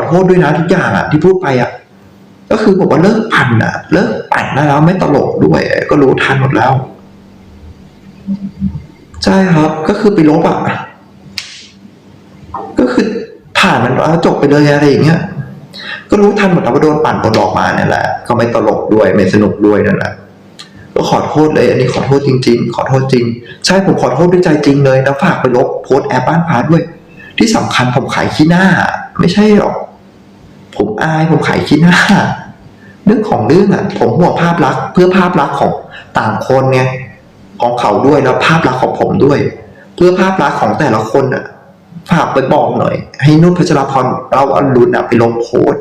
ขอโทษด้วยนะทุกอย่างอะที่พูดไปอะก็คือบอกว่าเลิกปั่นอะ เลิกปั่นได้แล้วไม่ตลกด้วย ก็รู้ทันหมดแล้ว ใช่ครับ ก็คือไปลบอะก็คือผ่านมันแล้วจบไปเลยอะไรอย่างเงี้ยก็รู้ทันหมดแล้วว่าโดนปั่นโดนหลอกมาเนี่ยแหละก็ไม่ตลกด้วยไม่สนุกด้วยนั่นแหละก็ขอโทษเลย อันนี้ขอโทษจริง ๆ ขอโทษจริง ใช่ผมขอโทษด้วยใจจริงเลยแล้วฝากไปลบโพสแอปบ้านพาด้วย ที่สำคัญผมขายขี้หน้า ไม่ใช่หรอก ผมอายผมขายขี้หน้าเรื่องของเรื่องอะ ผมห่วงภาพลักษณ์เพื่อภาพลักษณ์ของต่างคนไงของเขาด้วยแล้วภาพลักษณ์ของผมด้วย เพื่อภาพลักษณ์ของแต่ละคนอะฝากไปบอกหน่อย ให้นุ่นพัชรพรเราอรุณอะไปลบโพส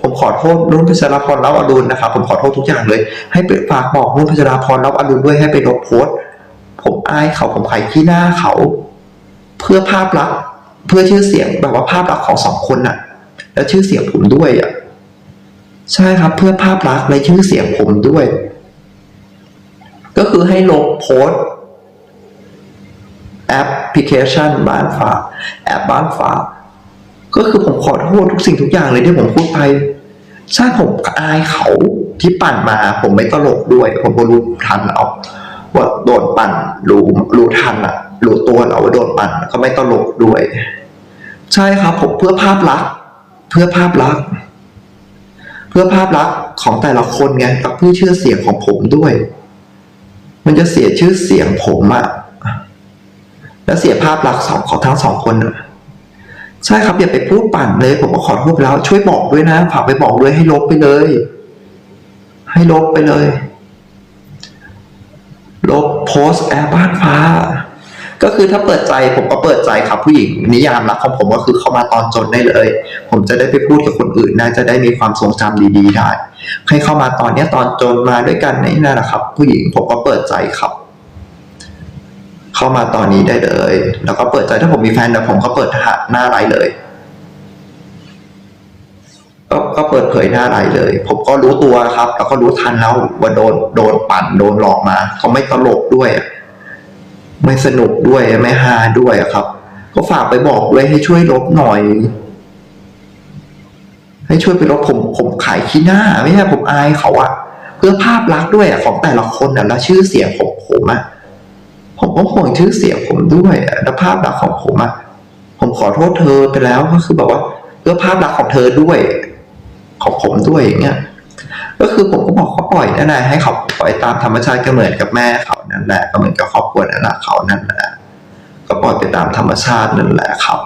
ผมขอโทษนุ่นพัชรพรเล่าอรุณนะครับผมขอโทษทุกอย่างเลย ให้ไปฝากบอกนุ่นพัชรพรเล่าอรุณด้วยให้ไปลบโพสผมอายเขาผมขายขี้หน้าเขา เพื่อภาพลักษณ์เพื่อชื่อเสียงแบบว่าภาพลักษณ์ของสองคนน่ะ แล้วชื่อเสียงผมด้วยอะใช่ครับเพื่อภาพลักษณ์และชื่อเสียงผมด้วย ก็คือให้ลบโพสแอปพลิเคชันบ้านฝาแอปบ้านฝาก็คือผมขอโทษทุกสิ่งทุกอย่างเลยที่ผมพูดไปใช่ผมอายเขาที่ปั่นมาผมไม่ตลกด้วย ผมก็รู้ทันเอาว่าโดนปั่นรู้รู้ทันอะรู้ตัวเราว่าโดนปั่นก็ไม่ตลกด้วย ใช่ครับผมเพื่อภาพลักษณ์ พื่อภาพลักษณ์เพื่อภาพลักษณ์ของแต่ละคนไงแล้วเพื่อชื่อเสียงของผมด้วย มันจะเสียชื่อเสียงผมอะแล้วเสียภาพลักษณ์สองของทั้งสองคนน่ะใช่ครับอย่าไปพูดปั่นเลย ผมก็ขอโทษแล้ว ช่วยบอกด้วยนะฝากไปบอกด้วยให้ลบไปเลย ให้ลบไปเลย ลบโพสต์แอร์บ้านฟ้า ก็คือถ้าเปิดใจผมก็เปิดใจครับผู้หญิงนิยามรักของผมก็คือเข้ามาตอนจนได้เลย ผมจะได้ไปพูดกับคนอื่นน่าจะได้มีความทรงจำดี ๆ ได้ ให้เข้ามาตอนเนี้ยตอนจนมาด้วยกันนี่นั่นแหละครับ ผู้หญิงผมก็เปิดใจครับ เข้ามาตอนนี้ได้เลย แล้วก็เปิดใจถ้าผมมีแฟนเดี๋ยวผมก็เปิดหน้าไลน์เลยก็ก็เปิดเผยหน้าไลเลย ผมก็รู้ตัวครับ แล้วก็รู้ทันแล้วว่าโดนโดนปั่นโดนหลอกมาเขาไม่ตลกด้วยอะ ไม่สนุกด้วยไม่ฮาด้วยครับ ก็ฝากไปบอกด้วยให้ช่วยลบหน่อย ให้ช่วยไปลบผมผมขายขี้หน้า ไม่ใช่ผมอายเขาอะเพื่อภาพลักษณ์ด้วยอะของแต่ละคนอะแล้วชื่อเสียงของผมอะผมก็ห่วงชื่อเสียงผมด้วยและภาพลักษณ์ของผมอะผมขอโทษเธอไปแล้วก็คือแบบว่าเพื่อภาพลักษณ์ของเธอด้วย ของผมด้วยอย่างเงี้ย ก็คือผมก็บอกเขาปล่อยนั่นแหละให้เขาปล่อยตามธรรมชาติก็เหมือนกับแม่เขานั่นแหละก็เหมือนกับครอบครัวนั่นแหละเขานั่นแหละก็ปล่อยไปตามธรรมชาตินั่นแหละครับ